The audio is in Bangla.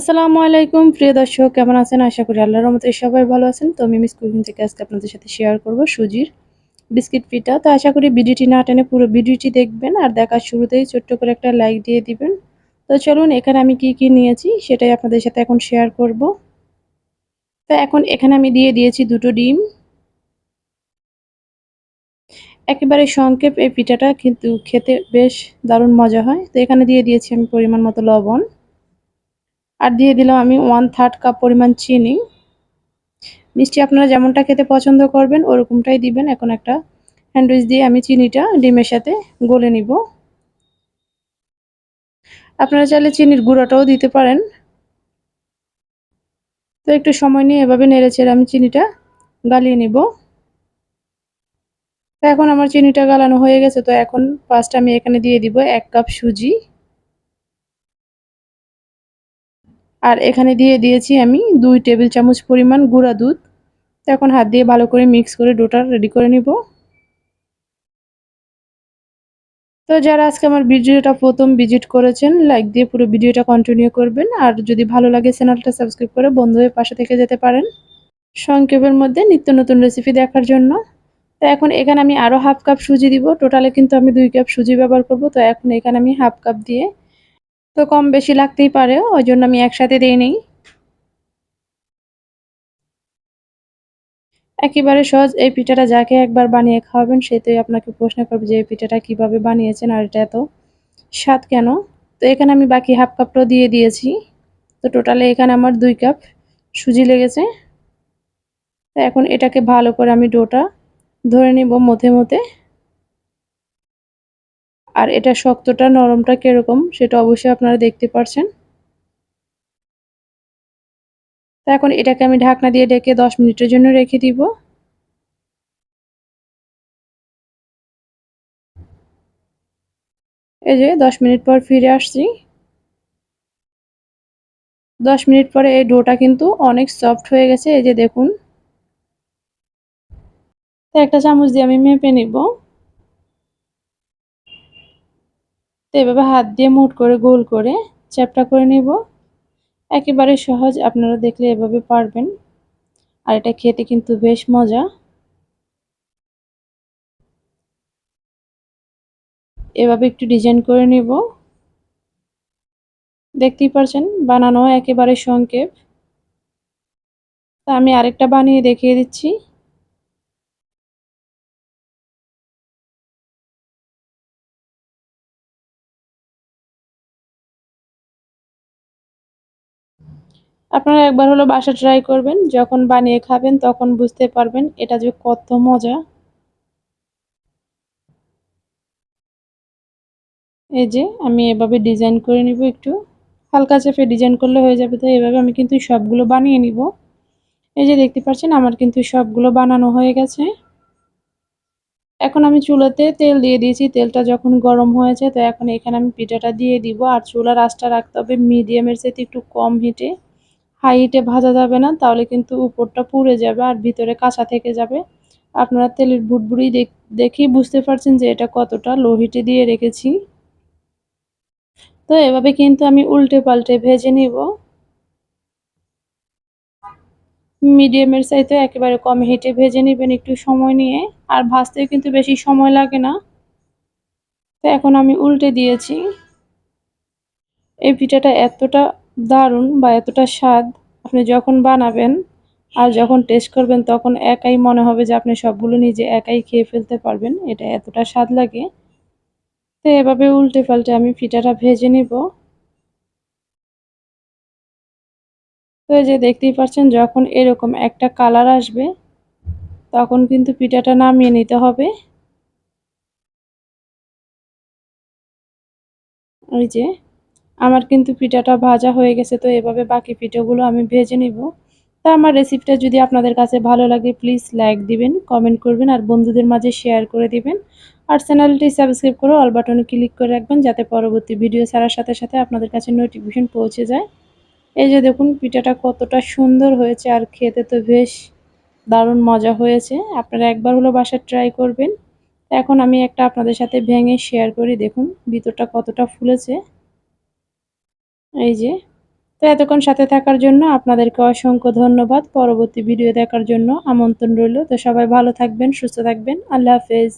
আসসালামু আলাইকুম, প্রিয় দর্শক, কেমন আছেন? আশা করি আল্লাহর রহমতে সবাই ভালো আছেন। তো আমি মিস কুকিং থেকে আজকে আপনাদের সাথে শেয়ার করব সুজির বিস্কিট পিঠা। তো আশা করি ভিডিওটি না টেনে পুরো ভিডিওটি দেখবেন আর দেখার শুরুতেই ছোট্ট করে একটা লাইক দিয়ে দিবেন। তো চলুন, এখানে আমি কি কি নিয়েছি সেটাই আপনাদের সাথে এখন শেয়ার করব। তো এখন এখানে আমি দিয়ে দিয়েছি দুটো ডিম। একেবারে সংক্ষেপ এই পিঠাটা কিন্তু খেতে বেশ দারুণ মজা হয়। তো এখানে দিয়ে দিয়েছি আমি পরিমাণ মতো লবণ। আর দিয়ে দিলাম আমি ওয়ান থার্ড কাপ পরিমাণ চিনি। মিষ্টি আপনারা যেমনটা খেতে পছন্দ করবেন, ওরকমটাই দিবেন। এখন একটা হ্যান্ডউইচ দিয়ে আমি চিনিটা ডিমের সাথে গলে নিব। আপনারা চাইলে চিনির গুঁড়োটাও দিতে পারেন। তো একটু সময় নিয়ে এভাবে নেড়েছেড়ে আমি চিনিটা গালিয়ে নিব। তো এখন আমার চিনিটা গালানো হয়ে গেছে, তো এখন ফার্স্ট আমি এখানে দিয়ে দিব এক কাপ সুজি। আর এখানে দিয়ে দিয়েছি আমি দুই টেবিল চামচ পরিমাণ গুঁড়া দুধ। এখন হাত দিয়ে ভালো করে মিক্স করে ডোটা রেডি করে নিব। তো যারা আজকে আমার ভিডিওটা প্রথম ভিজিট করেছেন, লাইক দিয়ে পুরো ভিডিওটা কন্টিনিউ করবেন। আর যদি ভালো লাগে চ্যানেলটা সাবস্ক্রাইব করে বন্ধু হয়ে পাশে থেকে যেতে পারেন। সংক্ষেপের মধ্যে নিত্য নতুন রেসিপি দেখার জন্য। তো এখন এখানে আমি আরও হাফ কাপ সুজি দিব। টোটালে কিন্তু আমি দুই কাপ সুজি ব্যবহার করব। তো এখন এখানে আমি হাফ কাপ দিয়ে তো কম বেশি লাগতেই পারে, ওই জন্য আমি একসাথে দিয়ে নিই। একেবারে সহজ, এই পিঠাটা যাকে একবার বানিয়ে খাওয়াবেন সেটাই আপনাকে প্রশ্ন করবে যে এই পিঠাটা কীভাবে বানিয়েছেন আর এটা এত স্বাদ কেন? তো এখানে আমি বাকি হাফ কাপটাও দিয়ে দিয়েছি। তো টোটালে এখানে আমার দুই কাপ সুজি লেগেছে। তো এখন এটাকে ভালো করে আমি ডোটা ধরে নিব মধ্যে মধ্যে। আর এটা শক্তটা, নরমটা কীরকম সেটা অবশ্যই আপনারা দেখতে পারছেন। তো এখন এটাকে আমি ঢাকনা দিয়ে ডেকে দশ মিনিটের জন্য রেখে দিব। এই যে দশ মিনিট পর ফিরে আসছি। দশ মিনিট পরে এই ডোটা কিন্তু অনেক সফট হয়ে গেছে, এই যে দেখুন। একটা চামচ দিয়ে আমি মেপে নিব। তো এভাবে হাত দিয়ে মুট করে গোল করে চ্যাপটা করে নিব। একেবারে সহজ, আপনারা দেখলে এভাবে পারবেন। আর এটা খেতে কিন্তু বেশ মজা। এভাবে একটু ডিজাইন করে নিব। দেখতেই পারছেন, বানানো একেবারে সংক্ষেপ। তা আমি আরেকটা বানিয়ে দেখিয়ে দিচ্ছি। আপনারা একবার হলো বাসা ট্রাই করবেন। যখন বানিয়ে খাবেন, তখন বুঝতে পারবেন এটা যে কত মজা। এই যে আমি এভাবে ডিজাইন করে নিব একটু। হালকা চেপে ডিজাইন করলে হয়ে যাবে তো এভাবে আমি কিন্তু সবগুলো বানিয়ে নিব। এই যে দেখতে পাচ্ছেন, আমার কিন্তু সবগুলো বানানো হয়ে গেছে। এখন আমি চুলাতে তেল দিয়ে দিয়েছি। তেলটা যখন গরম হয়েছে, তো এখন এখানে আমি পিঠাটা দিয়ে দিব। আর চুলার আঁচটা রাখতে হবে মিডিয়ামের সাথে একটু কম হিটে। হাই হিটে ভাজা যাবে না, তাহলে কিন্তু উপরটা পুড়ে যাবে আর ভিতরে কাঁচা থেকে যাবে। আপনারা তেলের বুটবুড়ি দেখেই বুঝতে পারছেন যে এটা কতটা লো হিটে দিয়ে রেখেছি। তো এভাবে কিন্তু আমি উল্টে পাল্টে ভেজে নিব। মিডিয়ামের চাইতে একেবারে কম হিটে ভেজে নেবেন একটু সময় নিয়ে, আর ভাজতেও কিন্তু বেশি সময় লাগে না। তো এখন আমি উল্টে দিয়েছি। এই পিঠাটা এতটা দারুণ বা এতটা স্বাদ আপনি যখন বানাবেন আর যখন টেস্ট করবেন, তখন একাই মনে হবে যে আপনি সবগুলো নিজে একাই খেয়ে ফেলতে পারবেন। এটা এতটা স্বাদ লাগে। তো এভাবে উল্টে পাল্টে আমি পিঠাটা ভেজে নিব। তো এই যে দেখতেই পাচ্ছেন, যখন এরকম একটা কালার আসবে, তখন কিন্তু পিঠাটা নামিয়ে নিতে হবে। ওই যে আমার কিন্তু পিঠাটা ভাজা হয়ে গেছে, তো এভাবে বাকি পিঠাগুলো আমি ভেজে নিব। তা আমার রেসিপিটা যদি আপনাদের কাছে ভালো লাগে প্লিজ লাইক দিবেন কমেন্ট করবেন, আর বন্ধুদের মাঝে শেয়ার করে দিবেন। আর চ্যানেলটি সাবস্ক্রাইব করে অল বাটনে ক্লিক করে রাখবেন, যাতে পরবর্তী ভিডিও ছাড়ার সাথে সাথে আপনাদের কাছে নোটিফিকেশন পৌঁছে যায়। এই যে দেখুন, পিঠাটা কতটা সুন্দর হয়েছে, আর খেতে তো বেশ দারুণ মজা হয়েছে। আপনারা একবার হলো বাসায় ট্রাই করবেন। এখন আমি একটা আপনাদের সাথে ভেঙে শেয়ার করি, দেখুন, ভিতরটা কতটা ফুলেছে। এই যে। তো এতক্ষণ সাথে থাকার জন্য আপনাদেরকে অসংখ্য ধন্যবাদ। পরবর্তী ভিডিও দেখার জন্য আমন্ত্রণ রইল। তো সবাই ভালো থাকবেন, সুস্থ থাকবেন। আল্লাহ হাফেজ।